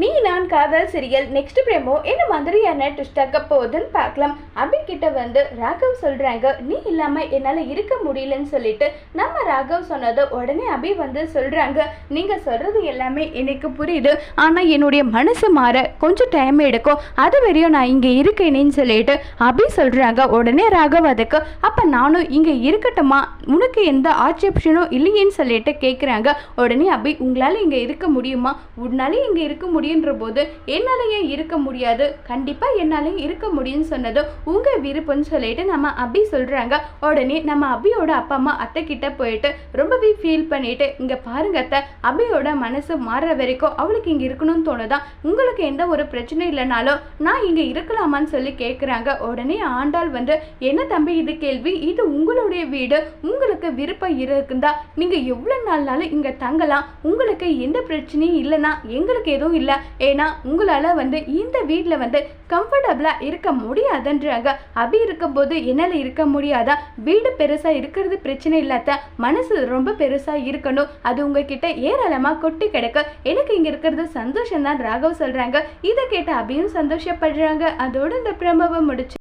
நீ நான் காதல் சீரியல் நெக்ஸ்ட் பிரேமோ என்ன மாதிரியான ட்விஸ்டாக்க போகுதுன்னு பார்க்கலாம். அபி கிட்ட வந்து ராகவ் சொல்றாங்க நீ இல்லாம என்னால இருக்க முடியலன்னு சொல்லிட்டு நம்ம ராகவ் சொன்னது உடனே அபி வந்து சொல்றாங்க. நீங்க சொல்றது எல்லாமே எனக்கு புரியுது. ஆனா என்னுடைய மனசு மாற கொஞ்சம் டைம் எடுக்கும் அது வரையும் நான் இங்க இருக்கேனேன்னு சொல்லிட்டு அபி சொல்றாங்க. உடனே ராகவ் அதுக்கு அப்ப நானும் இங்க இருக்கட்டுமா? உனக்கு எந்த ஆட்சேபனும் இல்லையேன்னு சொல்லிட்டு கேட்குறாங்க உடனே அபி உங்களால் இங்கே இருக்க முடியுமா? உன்னாலே இங்கே இருக்க முடியும்? அப்படின்ற போது என்னால் இருக்க முடியாது. கண்டிப்பாக என்னாலையும் இருக்க முடியும்னு சொன்னது உங்கள் விருப்பம்னு சொல்லிட்டு நம்ம அபி சொல்கிறாங்க உடனே நம்ம அபியோட அப்பா அம்மா அத்தை கிட்ட போயிட்டு ரொம்பவே ஃபீல் பண்ணிட்டு இங்கே பாருங்க அத்தை அபியோட மனசு மாறுற வரைக்கும் அவளுக்கு இங்கே இருக்கணும்னு தோணுதான். உங்களுக்கு எந்த ஒரு பிரச்சனை இல்லைனாலும் நான் இங்கே இருக்கலாமான்னு சொல்லி கேட்குறாங்க உடனே ஆண்டாள் வந்து என்ன தம்பி இது கேள்வி? இது உங்களுடைய வீடு. உங்களுக்கு விருப்பம் இருக்குந்தா. நீங்கள் எவ்வளோ நாள்னாலும் இங்கே தங்கலாம். உங்களுக்கு எந்த பிரச்சனையும் இல்லைன்னா எங்களுக்கு எதுவும் இல்லை ஏன்னா உங்களால் வந்து இந்த வீட்டில் வந்து கம்ஃபர்டபுளாக இருக்க முடியாதுன்றாங்க. அபி இருக்கும்போது என்னால் இருக்க முடியாதா? வீடு பெருசாக இருக்கிறது பிரச்சனை இல்லாத மனசு ரொம்ப பெருசாக இருக்கணும். அது உங்ககிட்ட ஏராளமாக கொட்டி கிடக்கு. எனக்கு இங்கே இருக்கிறது சந்தோஷம் தான் ராகவ் சொல்கிறாங்க இதை கேட்ட அபியும் சந்தோஷப்படுறாங்க. அதோட இந்த பிரமவை முடிச்சு